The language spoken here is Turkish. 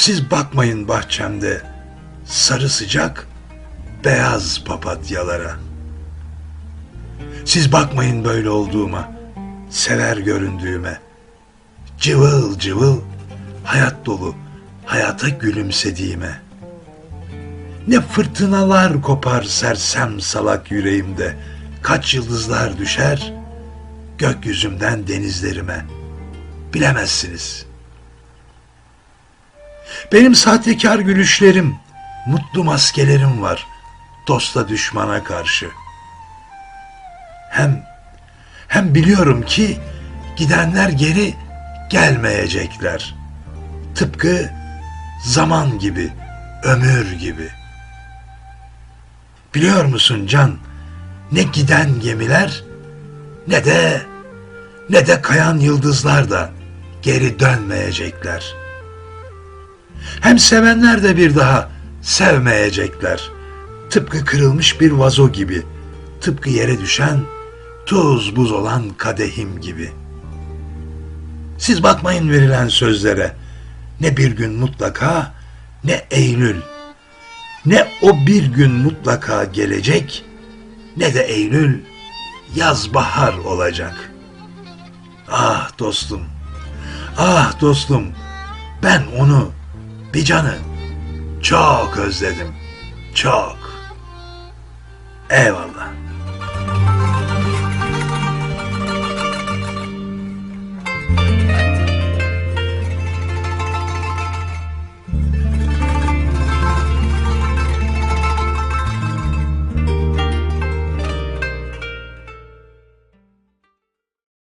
Siz bakmayın bahçemde sarı sıcak beyaz papatyalara. Siz bakmayın böyle olduğuma, sever göründüğüme. Cıvıl cıvıl, hayat dolu, hayata gülümsediğime. Ne fırtınalar kopar sersem salak yüreğimde. Kaç yıldızlar düşer gökyüzümden denizlerime. Bilemezsiniz. Benim sahtekar gülüşlerim, mutlu maskelerim var dosta düşmana karşı. Hem hem biliyorum ki gidenler geri gelmeyecekler. Tıpkı zaman gibi, ömür gibi. Biliyor musun Can, ne giden gemiler ne de ne de kayan yıldızlar da geri dönmeyecekler. Hem sevenler de bir daha sevmeyecekler. Tıpkı kırılmış bir vazo gibi, tıpkı yere düşen tuz buz olan kadehim gibi. Siz bakmayın verilen sözlere. Ne bir gün mutlaka ne Eylül. Ne o bir gün mutlaka gelecek ne de Eylül yaz bahar olacak. Ah dostum, ah dostum, ben onu, bir canı çok özledim, çok. Eyvallah.